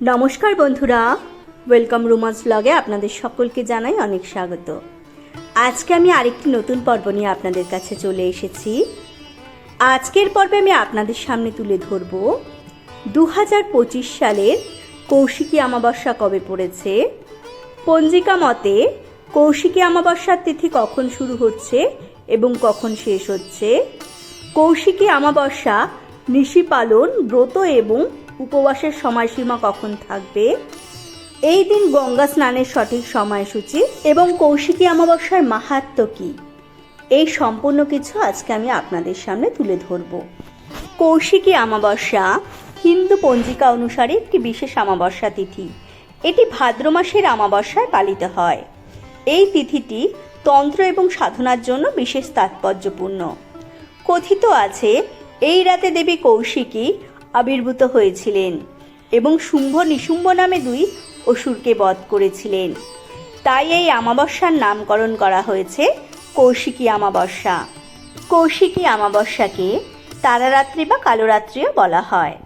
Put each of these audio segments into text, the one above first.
নমস্কার বন্ধুরা ওয়েলকাম রুমাস ব্লগে আপনাদের সকলকে জানাই অনেক স্বাগত। আজকে আমি আরেকটি নতুন পর্ব নিয়ে আপনাদের কাছে চলে এসেছি। আজকের পর্বে আমি আপনাদের সামনে তুলে ধরব দু হাজার পঁচিশ সালের কৌশিকী অমাবস্যা কবে পড়েছে, পঞ্জিকা মতে কৌশিকী অমাবস্যার তিথি কখন শুরু হচ্ছে এবং কখন শেষ হচ্ছে, কৌশিকী অমাবস্যা নিশি পালন, ব্রত এবং উপবাসের সময়সীমা কখন থাকবে? এই দিন গঙ্গা স্নানের সঠিক সময়সূচি এবং কৌশিকী অমাবস্যার মাহাত্ম কি? এই সম্পূর্ণ কিছু আজকে আমি আপনাদের সামনে তুলে ধরব। কৌশিকী অমাবস্যা হিন্দু পঞ্জিকা অনুসারে একটি বিশেষ অমাবস্যা তিথি। এটি ভাদ্র মাসের অমাবস্যায় পালিত হয়। এই তিথিটি তন্ত্র এবং সাধনার জন্য বিশেষ তাৎপর্যপূর্ণ। কথিত আছে, এই রাতে দেবী কৌশিকী আবির্ভূত হয়েছিলেন এবং শুম্ভ নিশুম্ভ নামে দুই অসুরকে বধ করেছিলেন। তাই এই আমাবস্যার নামকরণ করা হয়েছে কৌশিকী আমাবস্যা। কৌশিকী অমাবস্যাকে তারারাত্রি বা কালোরাত্রিও বলা হয়।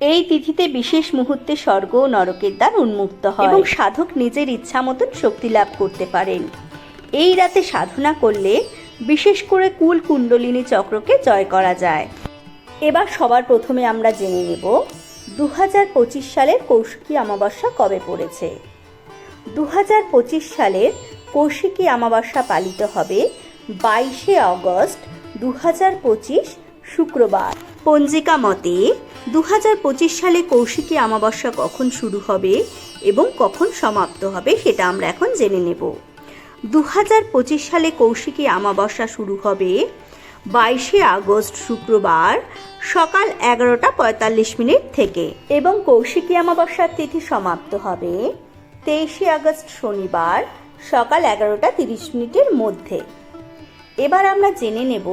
এই তিথিতে বিশেষ মুহূর্তে স্বর্গ ও নরকের দ্বার উন্মুক্ত হয় এবং সাধক নিজের ইচ্ছা মতন শক্তি লাভ করতে পারেন। এই রাতে সাধনা করলে বিশেষ করে কুল কুণ্ডলিনী চক্রকে জয় করা যায়। এবার সবার প্রথমে আমরা জেনে নেব দু হাজার পঁচিশ সালের কৌশিকী অমাবস্যা কবে পড়েছে। দু হাজার পঁচিশ সালের কৌশিকী অমাবস্যা পালিত হবে বাইশে আগস্ট দু হাজার পঁচিশ শুক্রবার। পঞ্জিকা মতে দু হাজার পঁচিশ সালে কৌশিকী অমাবস্যা কখন শুরু হবে এবং কখন সমাপ্ত হবে সেটা আমরা এখন জেনে নেব। দু হাজার পঁচিশ সালে কৌশিকী অমাবস্যা শুরু হবে বাইশে আগস্ট শুক্রবার সকাল এগারোটা পঁয়তাল্লিশ মিনিট থেকে এবং কৌশিকী অমাবস্যার তিথি সমাপ্ত হবে তেইশে আগস্ট শনিবার সকাল এগারোটা তিরিশ মিনিটের মধ্যে। এবার আমরা জেনে নেব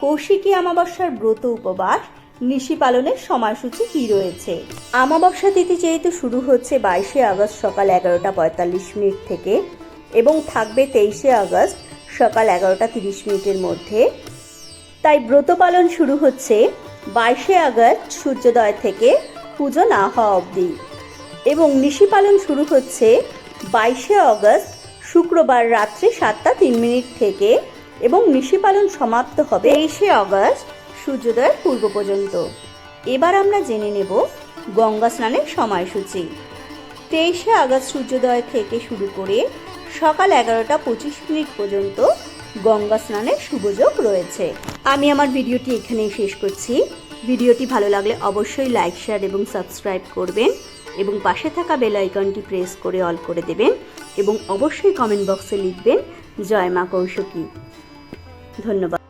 কৌশিকী অমাবস্যার ব্রত উপবাস নিশি পালনের সময়সূচি কি রয়েছে। অমাবস্যা তিথি যেহেতু শুরু হচ্ছে বাইশে আগস্ট সকাল এগারোটা পঁয়তাল্লিশ মিনিট থেকে এবং থাকবে তেইশে আগস্ট সকাল এগারোটা তিরিশ মিনিটের মধ্যে। তাই ব্রত পালন শুরু হচ্ছে বাইশে আগস্ট সূর্যোদয় থেকে পুজো না হওয়া অবধি। এবং নিশি পালন শুরু হচ্ছে বাইশে আগস্ট শুক্রবার রাত্রি সাতটা তিন মিনিট থেকে এবং নিশি পালন সমাপ্ত হবে তেইশে আগস্ট সূর্যোদয়ের পূর্ব পর্যন্ত। এবার আমরা জেনে নেব গঙ্গা স্নানের সময়সূচি। তেইশে আগস্ট সূর্যোদয় থেকে শুরু করে সকাল এগারোটা পঁচিশ মিনিট পর্যন্ত গঙ্গা স্নানের সুযোগ রয়েছে। আমি আমার ভিডিওটি এখানেই শেষ করছি। ভিডিওটি ভালো লাগলে অবশ্যই লাইক, শেয়ার এবং সাবস্ক্রাইব করবেন এবং পাশে থাকা বেল আইকনটি প্রেস করে অল করে দেবেন এবং অবশ্যই কমেন্ট বক্সে লিখবেন, জয় মা কৌশকী। ধন্যবাদ।